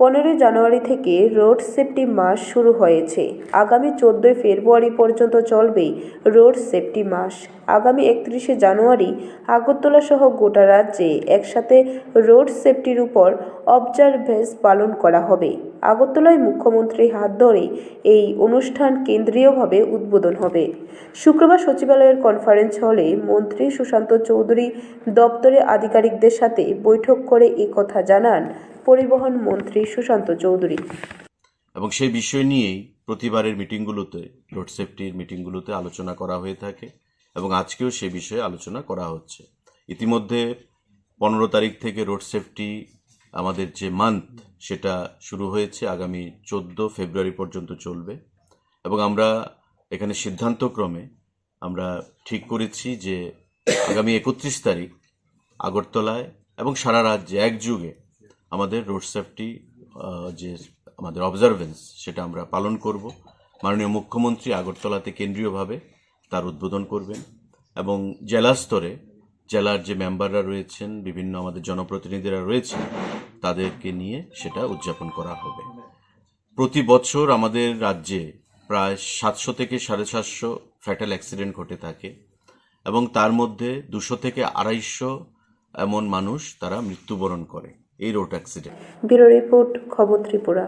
পনেরোই জানুয়ারি থেকে road safety মাস শুরু হয়েছে। আগামী চোদ্দোই ফেব্রুয়ারি পর্যন্ত চলবে রোড সেফটি মাস। আগামী একত্রিশে জানুয়ারি আগরতলা সহ গোটা রাজ্যে একসাথে রোড সেফটির উপর অবজারভেন্স পালন করা হবে। আগরতলায় মুখ্যমন্ত্রীর হাত ধরে এই অনুষ্ঠান কেন্দ্রীয়ভাবে উদ্বোধন হবে। শুক্রবার সচিবালয়ের কনফারেন্স হলে মন্ত্রী সুশান্ত চৌধুরী দপ্তরে আধিকারিকদের সাথে বৈঠক করে কথা জানান পরিবহন মন্ত্রী সুশান্ত চৌধুরী। এবং সেই বিষয় নিয়েই প্রতিবারের মিটিংগুলোতে, রোড সেফটির মিটিংগুলোতে আলোচনা করা হয়ে থাকে এবং আজকেও সে বিষয়ে আলোচনা করা হচ্ছে। ইতিমধ্যে পনেরো তারিখ থেকে রোড সেফটি আমাদের যে মান্থ, সেটা শুরু হয়েছে, আগামী চোদ্দ ফেব্রুয়ারি পর্যন্ত চলবে। এবং আমরা এখানে সিদ্ধান্তক্রমে আমরা ঠিক করেছি যে আগামী একত্রিশ তারিখ আগরতলায় এবং সারা রাজ্যে একযুগে আমাদের রোড সেফটি যে আমাদের অবজারভেন্স সেটা আমরা পালন করব। মাননীয় মুখ্যমন্ত্রী আগরতলাতে কেন্দ্রীয়ভাবে তার উদ্বোধন করবেন এবং জেলা স্তরে জেলার যে মেম্বাররা রয়েছেন, বিভিন্ন আমাদের জনপ্রতিনিধিরা রয়েছেন, তাদেরকে নিয়ে সেটা উদযাপন করা হবে। প্রতি বছর আমাদের রাজ্যে প্রায় সাতশো থেকে সাড়ে সাতশো ফ্যাটাল অ্যাক্সিডেন্ট ঘটে থাকে এবং তার মধ্যে দুশো থেকে আড়াইশো এমন মানুষ তারা মৃত্যুবরণ করে। এই রোড অ্যাক্সিডেন্ট। ব্যুরো রিপোর্ট খবর ত্রিপুরা।